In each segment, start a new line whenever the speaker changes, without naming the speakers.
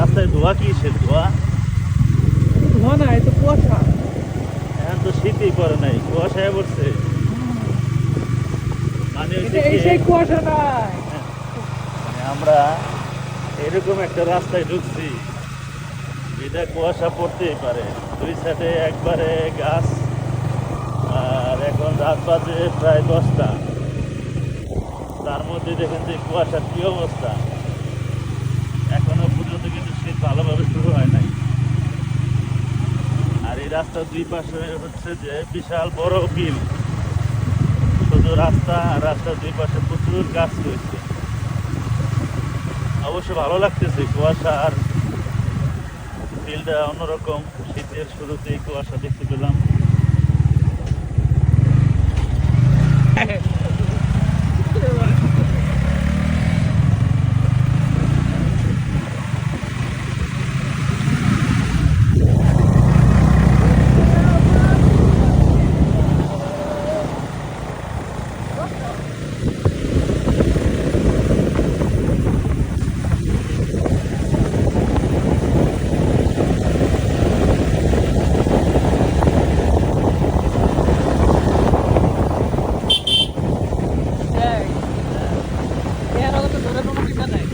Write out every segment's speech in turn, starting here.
রাস্তায় ধোয়া কি সে ধোয়া?
ধোয়া না এটা কুয়াশা।
এখন তো শীতই পড়ে নাই কুয়াশায় পড়ছে। মানে
কুয়াশা নাই।
মানে আমরা এরকম একটা রাস্তায় ঢুকছি এটা কুয়াশা পড়তেই পারে। দুই সাইডে একবারে গাছ আর এখন রাত বাজে প্রায় দশটা। তার মধ্যে দেখেন যে কুয়াশার কি অবস্থা। রাস্তার দুই পাশে হচ্ছে যে বিশাল বড় বিল। শুধু রাস্তা আর রাস্তার দুই পাশে প্রচুর গাছ রয়েছে। অবশ্য ভালো লাগতেছে কুয়াশা আর বিলটা অন্যরকম। শীতের শুরুতেই কুয়াশা দেখতে পেলাম।
Gracias.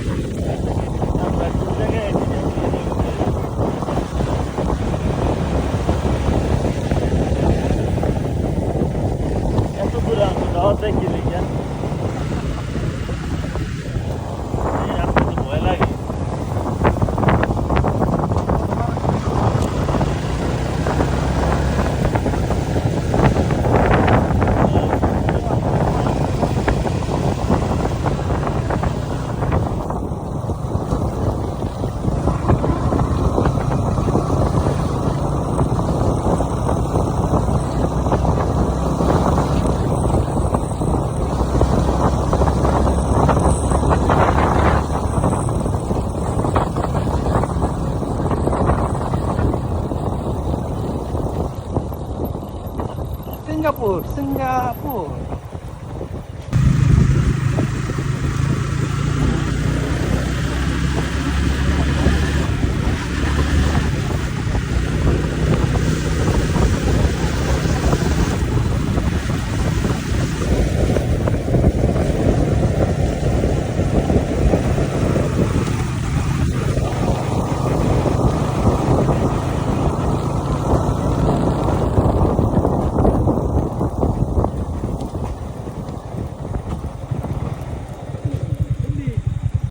Rahat ve girilgen. Singapore, Singapore.